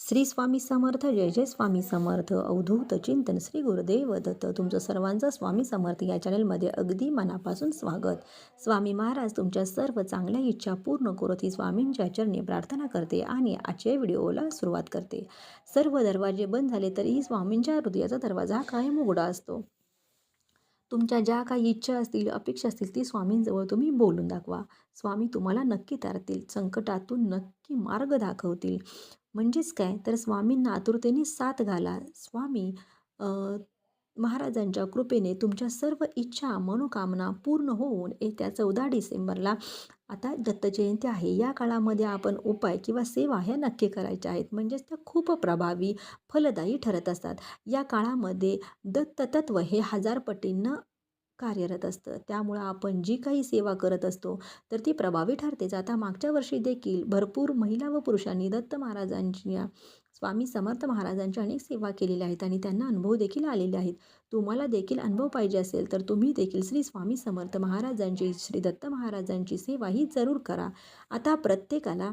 श्री स्वामी समर्थ जय जय स्वामी समर्थ अवधूत चिंतन श्री गुरुदेव दत्त. तुमचं सर्वांचं स्वामी समर्थ या चॅनलमध्ये अगदी मनापासून स्वागत. स्वामी महाराज तुमच्या सर्व चांगल्या इच्छा पूर्ण करत ही स्वामींच्या चरणी प्रार्थना करते आणि आजच्या व्हिडिओला सुरुवात करते. सर्व दरवाजे बंद झाले तरीही स्वामींच्या हृदयाचा दरवाजा कायम उघडा असतो. तुमच्या ज्या काही इच्छा असतील अपेक्षा असतील ती स्वामींजवळ तुम्ही बोलून दाखवा. स्वामी तुम्हाला नक्की तारतील संकटातून नक्की मार्ग दाखवतील. म्हणजेच काय? तर स्वामींना आतुरतेने साथ घाला. स्वामी महाराजांच्या कृपेने तुमच्या सर्व इच्छा मनोकामना पूर्ण होऊन येत्या चौदा डिसेंबरला आता दत्त जयंती आहे. या काळामध्ये आपण उपाय किंवा सेवा ह्या नक्की करायच्या आहेत. म्हणजेच त्या खूप प्रभावी फलदायी ठरत असतात. या काळामध्ये दत्त तत्व हे हजार पटींनं कार्यरत असतं. त्यामुळं आपण जी काही सेवा करत असतो तर ती प्रभावी ठरतेच. आता मागच्या वर्षी देखील भरपूर महिला व पुरुषांनी दत्त महाराजांच्या स्वामी समर्थ महाराजांच्या अनेक सेवा केलेल्या आहेत आणि त्यांना अनुभव देखील आलेले आहेत. तुम्हाला देखील अनुभव पाहिजे असेल तर तुम्ही देखील श्री स्वामी समर्थ महाराजांची श्री दत्त महाराजांची सेवा ही जरूर करा. आता प्रत्येकाला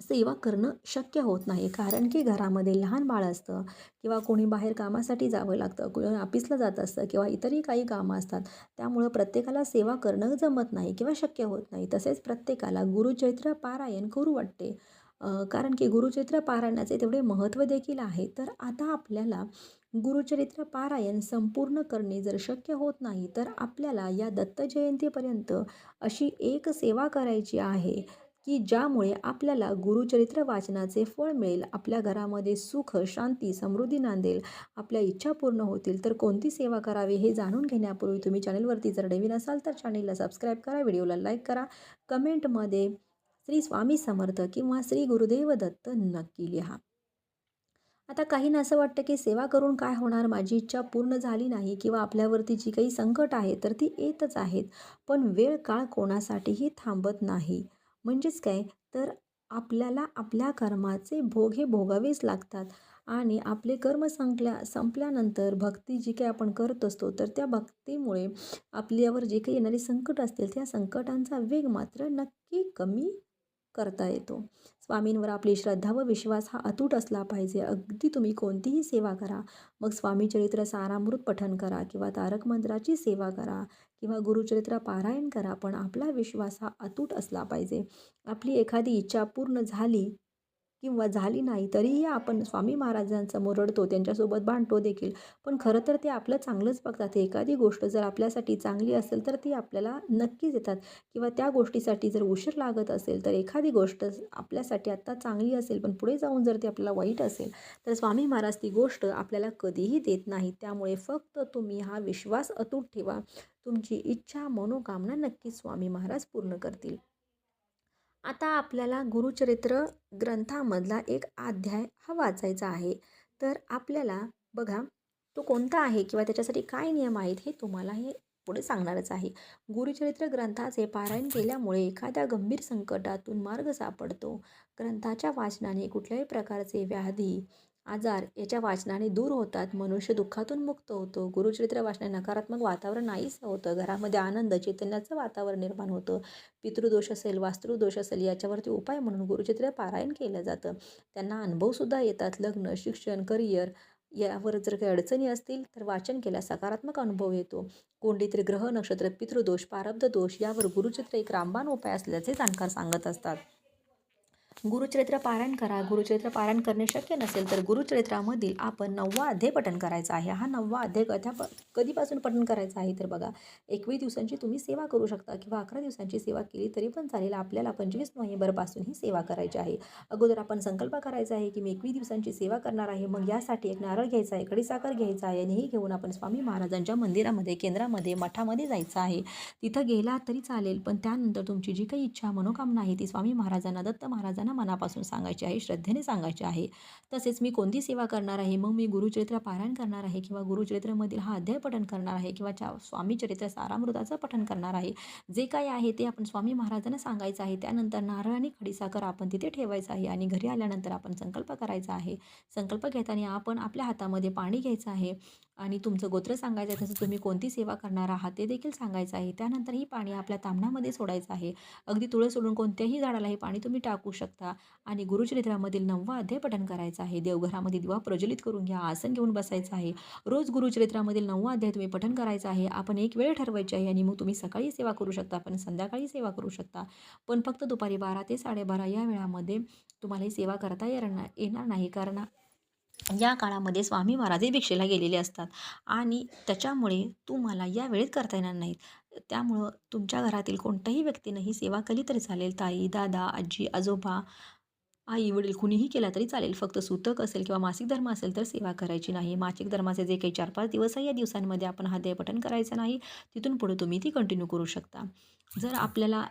सेवा करणं शक्य होत नाही कारण की घरामध्ये लहान बाळ असतं किंवा कोणी बाहेर कामासाठी जावं लागतं कोणी ऑफिसला जात असतं किंवा इतरही काही कामं असतात त्यामुळं प्रत्येकाला सेवा करणं जमत नाही किंवा शक्य होत नाही. तसेच प्रत्येकाला गुरुचैत्र पारायण करू वाटते. कारण की गुरुचरित्र पारायणाचे तेवढे महत्त्व देखील आहे. तर आता आपल्याला गुरुचरित्र पारायण संपूर्ण करणे जर शक्य होत नाही तर आपल्याला या दत्त जयंतीपर्यंत अशी एक सेवा करायची आहे की ज्यामुळे आपल्याला गुरुचरित्र वाचनाचे फळ मिळेल आपल्या घरामध्ये सुख शांती समृद्धी नांदेल आपल्या इच्छा पूर्ण होतील. तर कोणती सेवा करावी हे जाणून घेण्यापूर्वी तुम्ही चॅनलवरती जर नवीन असाल तर चॅनलला सबस्क्राईब करा व्हिडिओला लाईक करा कमेंटमध्ये श्री स्वामी समर्थ किंवा श्री गुरुदेव दत्त नक्की लिहा. आता काहींना असं वाटतं की सेवा करून काय होणार? माझी इच्छा पूर्ण झाली नाही किंवा आपल्यावरती जी काही संकट आहे तर ती येतच आहेत. पण वेळ काळ कोणासाठीही थांबत नाही. म्हणजेच काय? तर आपल्याला आपल्या कर्माचे भोग हे भोगावेच लागतात. आणि आपले कर्म संपल्या संपल्यानंतर भक्ती जी काही आपण करत असतो तर त्या भक्तीमुळे आपल्यावर जे काही येणारे संकट असतील त्या संकटांचा वेग मात्र नक्की कमी करता येतो. स्वामींवर आपली श्रद्धा व विश्वास हा अतूट असला पाहिजे. अगदी तुम्ही कोणतीही सेवा करा. मग स्वामीचरित्र सारामृत पठन करा किंवा तारक मंत्राची सेवा करा किंवा गुरुचरित्र पारायण करा पण आपला विश्वास हा अतूट असला पाहिजे. आपली एखादी इच्छा पूर्ण झाली किंवा झाली नाही तरीही आपण स्वामी महाराजांसमोर रडतो त्यांच्यासोबत भांडतो देखील. पण खरं तर ते आपलं चांगलंच बघतात. एखादी गोष्ट जर आपल्यासाठी चांगली असेल तर ती आपल्याला नक्कीच येतात. किंवा त्या गोष्टीसाठी जर उशीर लागत असेल तर एखादी गोष्ट आपल्यासाठी आत्ता चांगली असेल पण पुढे जाऊन जर ती आपल्याला वाईट असेल तर स्वामी महाराज ती गोष्ट आपल्याला कधीही देत नाही त्यामुळे फक्त तुम्ही हा विश्वास अतूट ठेवा. तुमची इच्छा मनोकामना नक्कीच स्वामी महाराज पूर्ण करतील. आता आपल्याला गुरुचरित्र ग्रंथामधला एक अध्याय हा वाचायचा आहे. तर आपल्याला बघा तो कोणता आहे किंवा त्याच्यासाठी काय नियम आहेत हे तुम्हाला हे पुढे सांगणारच आहे. गुरुचरित्र ग्रंथाचे पारायण केल्यामुळे एखाद्या गंभीर संकटातून मार्ग सापडतो. ग्रंथाच्या वाचनाने कुठल्याही प्रकारचे व्याधी आजार याच्या वाचनाने दूर होतात. मनुष्य दुःखातून मुक्त होतो. गुरुचरित्र वाचनाने नकारात्मक वातावरण नाहीसं होतं. घरामध्ये आनंद चैतन्याचं वातावरण निर्माण होतं. पितृदोष असेल वास्तुदोष असेल याच्यावरती उपाय म्हणून गुरुचित्र पारायण केलं जातं. त्यांना अनुभवसुद्धा येतात. लग्न शिक्षण करिअर यावर जर काही अडचणी असतील तर वाचन केल्यास सकारात्मक अनुभव येतो. कोणते ग्रह नक्षत्र पितृदोष प्रारब्ध दोष यावर गुरुचित्र एक रामबाण उपाय असल्याचे जाणकार सांगत असतात. गुरुचरित्र पारायण करा. गुरुचरित्र पारायण करणे शक्य नसेल तर गुरुचरित्रामधील आपण नववा अध्याय पठण करायचा आहे. हा नववा अध्याय कथा प कधीपासून पठण करायचा आहे? तर बघा एकवीस दिवसांची तुम्ही सेवा करू शकता किंवा अकरा दिवसांची सेवा केली तरी पण चालेल. आपल्याला पंचवीस नोव्हेंबरपासून ही सेवा करायची आहे. अगोदर आपण संकल्प करायचा आहे की मी एकवीस दिवसांची सेवा करणार आहे. मग यासाठी एक नारळ घ्यायचा आहे कडीसाखर घ्यायचा आहे. आणि हे घेऊन आपण स्वामी महाराजांच्या मंदिरामध्ये केंद्रामध्ये मठामध्ये जायचं आहे. तिथं गेला तरी चालेल. पण त्यानंतर तुमची जी काही इच्छा मनोकामना आहे ती स्वामी महाराजांना दत्त महाराजांना मनापासून सांगायची आहे श्रद्धेने सांगायची आहे. तसेच मी कोणती सेवा करणार आहे? मग मी गुरुचरित्र पारायण करणार आहे किंवा गुरुचरित्रमधील हा अध्याय पठण करणार आहे किंवा चा स्वामी चरित्र सारामृताचं पठण करणार आहे? जे काय आहे ते आपण स्वामी महाराजांना सांगायचं आहे. त्यानंतर नारळ आणि खडीसाकर आपण तिथे ठेवायचं आहे आणि घरी आल्यानंतर आपण संकल्प करायचा आहे. संकल्प घेताना आपण आपल्या हातामध्ये पाणी घ्यायचं आहे. आणि तुमचं गोत्र सांगायचं आहे तसं तुम्ही कोणती सेवा करणार आहात ते देखील सांगायचं आहे. त्यानंतर ही पाणी आपल्या तामणामध्ये सोडायचं आहे. अगदी तुळस सोडून कोणत्याही झाडाला हे पाणी तुम्ही टाकू शकता. आणि गुरुचरित्रामधील नववा अध्याय पठण करायचं आहे. देवघरामध्ये दिवा प्रज्वलित करून घ्या आसन घेऊन बसायचं आहे. रोज गुरुचरित्रामधील नववा अध्याय तुम्ही पठण करायचं आहे. आपण एक वेळ ठरवायची आहे आणि मग तुम्ही सकाळी सेवा करू शकता पण संध्याकाळी सेवा करू शकता. पण फक्त दुपारी बारा ते साडेबारा या वेळामध्ये तुम्हाला ही सेवा करता येणार येणार नाही. कारण या काळामध्ये स्वामी महाराजही भिक्षेला गेलेले असतात. आणि त्याच्यामुळे तुम्हाला या वेळेत करता येणार नाहीत. त्यामुळं तुमच्या घरातील कोणत्याही व्यक्तीनं ही सेवा केली तरी चालेल. ताई दादा आजी आजोबा आई वडील कुणीही केला तरी चालेल. फक्त सुतक असेल किंवा मासिक धर्म असेल तर सेवा करायची नाही. मासिक धर्माचे जे काही चार पाच दिवस आहे या दिवसांमध्ये आपण हा करायचं नाही. तिथून पुढे तुम्ही ती कंटिन्यू करू शकता. जर आपल्याला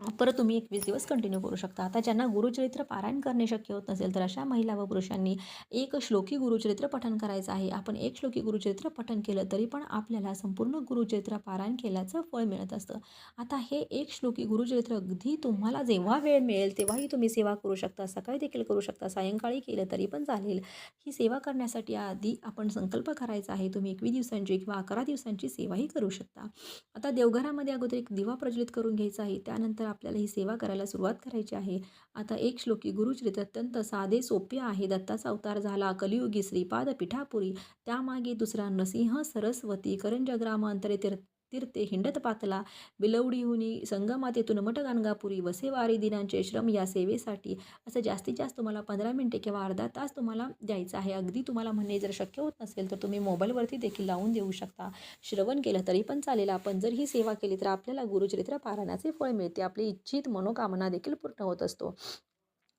परत तुम्ही एकवीस दिवस कंटिन्यू करू शकता. आता ज्यांना गुरुचरित्र पारायण करणे शक्य होत नसेल तर अशा महिला व पुरुषांनी एक श्लोकी गुरुचरित्र पठण करायचं आहे. आपण एक श्लोकी गुरुचरित्र पठण केलं तरी पण आपल्याला संपूर्ण गुरुचरित्र पारायण केल्याचं फळ मिळत असतं. आता हे एक श्लोकी गुरुचरित्र अगदी तुम्हाला जेव्हा वेळ मिळेल तेव्हाही तुम्ही सेवा करू शकता. सकाळी देखील करू शकता. सायंकाळी केलं तरी पण चालेल. ही सेवा करण्यासाठी आधी आपण संकल्प करायचा आहे. तुम्ही एकवीस दिवसांची किंवा अकरा दिवसांची सेवाही करू शकता. आता देवघरामध्ये अगोदर एक दिवा प्रज्वलित करून घ्यायचा आहे. त्यानंतर आपल्याला ही सेवा करायला सुरुवात करायची आहे. आता एक श्लोकी गुरुचरित्र अत्यंत साधे सोपे आहे. दत्ताचा अवतार झाला कलियुगी श्रीपाद पिठापुरी त्यामागे दुसरा नरसिंह सरस्वती करंजग्राम अंतरे तीर्थ तीर्थे हिंडत पातला. बिलवडीहुनी संगमातेतून मठ गाणगापुरी वसेवारी दिनांचे श्रम या सेवेसाठी. असं जास्तीत जास्त तुम्हाला पंधरा मिनटे किंवा अर्धा तास तुम्हाला द्यायचं आहे. अगदी तुम्हाला म्हणणे जर शक्य होत नसेल तर तुम्ही मोबाईलवरती देखील लावून देऊ शकता. श्रवण केलं तरी पण चालेल. आपण जर ही सेवा केली तर आपल्याला गुरुचरित्र पारायणाचे फळ मिळते. आपली इच्छित मनोकामना देखील पूर्ण होत असतो.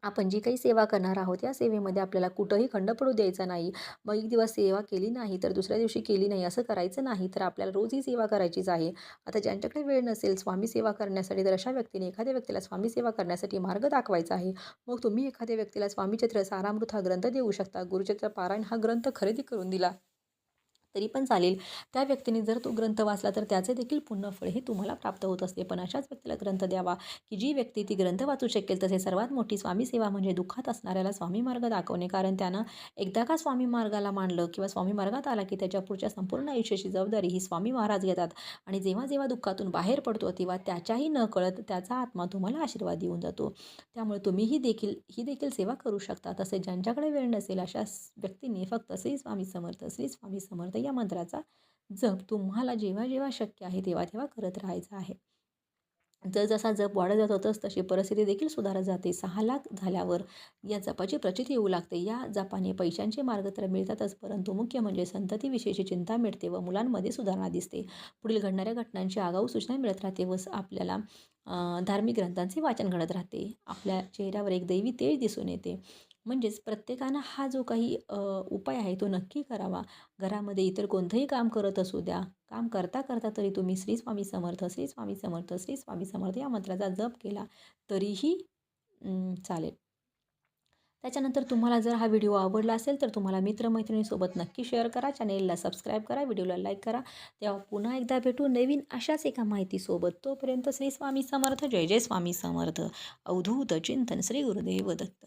आपण जी काही सेवा करणार आहोत या सेवेमध्ये आपल्याला कुठंही खंड पडू द्यायचा नाही. मग एक दिवस सेवा केली नाही तर दुसऱ्या दिवशी केली नाही असं करायचं नाही तर आपल्याला रोज ही सेवा करायचीच आहे. आता ज्यांच्याकडे वेळ नसेल स्वामी सेवा करण्यासाठी तर अशा व्यक्तीने एखाद्या व्यक्तीला स्वामी सेवा करण्यासाठी मार्ग दाखवायचा आहे. मग तुम्ही एखाद्या व्यक्तीला स्वामीचित्र सारामृत हा ग्रंथ देऊ शकता. गुरुचित्र पारायण हा ग्रंथ खरेदी करून दिला. तरी पण चालेल. त्या व्यक्तीने जर तो ग्रंथ वाचला तर त्याचे देखील पुण्य फळ हे तुम्हाला प्राप्त होत असते. पण अशाच व्यक्तीला ग्रंथ द्यावा की जी व्यक्ती ती ग्रंथ वाचू शकेल. तसे सर्वात मोठी स्वामी सेवा म्हणजे दुःखात असणाऱ्याला स्वामी मार्ग दाखवणे. कारण त्यानं एकदा का स्वामी मार्गाला मांडलं किंवा स्वामी मार्गात आला की त्याच्या पुढच्या संपूर्ण आयुष्याची जबाबदारी ही स्वामी महाराज घेतात. आणि जेव्हा जेव्हा दुःखातून बाहेर पडतो तेव्हा त्याच्याही न कळत त्याचा आत्मा तुम्हाला आशीर्वाद देऊन जातो. त्यामुळे तुम्हीही देखील ही देखील सेवा करू शकता. तसे ज्यांच्याकडे वेळ नसेल अशा व्यक्तींनी फक्त श्री स्वामी समर्थ श्री स्वामी समर्थ या मंत्राचा जप तुम्हाला जेव्हा जेव्हा शक्य आहे तेव्हा तेव्हा करत राहायचं आहे. जर जसा जप वाढत जात होतंच तशी परिस्थिती देखील सुधारत जाते. सहा लाख झाल्यावर या जपाची प्रचिती येऊ लागते. या जपाने पैशांचे मार्ग तर मिळतातच परंतु मुख्य म्हणजे संततीविषयीची चिंता मिळते व मुलांमध्ये सुधारणा दिसते. पुढील घडणाऱ्या घटनांची आगाऊ सूचना मिळत राहते व आपल्याला धार्मिक ग्रंथांचे वाचन घडत राहते. आपल्या चेहऱ्यावर एक दैवी तेज दिसून येते. म्हणजेच प्रत्येकानं हा जो काही उपाय आहे तो नक्की करावा. घरामध्ये इतर कोणतंही काम करत असू द्या. काम करता करता तरी तुम्ही श्री स्वामी समर्थ श्री स्वामी समर्थ श्री स्वामी समर्थ या मंत्राचा जप केला तरीही चालेल. त्याच्यानंतर तुम्हाला जर हा व्हिडिओ आवडला असेल तर तुम्हाला मित्रमैत्रिणीसोबत नक्की शेअर करा. चॅनेलला सबस्क्राईब करा व्हिडिओला लाईक करा. तेव्हा पुन्हा एकदा भेटू नवीन अशाच एका माहितीसोबत. तोपर्यंत श्री स्वामी समर्थ. जय जय स्वामी समर्थ. अवधूत चिंतन श्री गुरुदेव दत्त.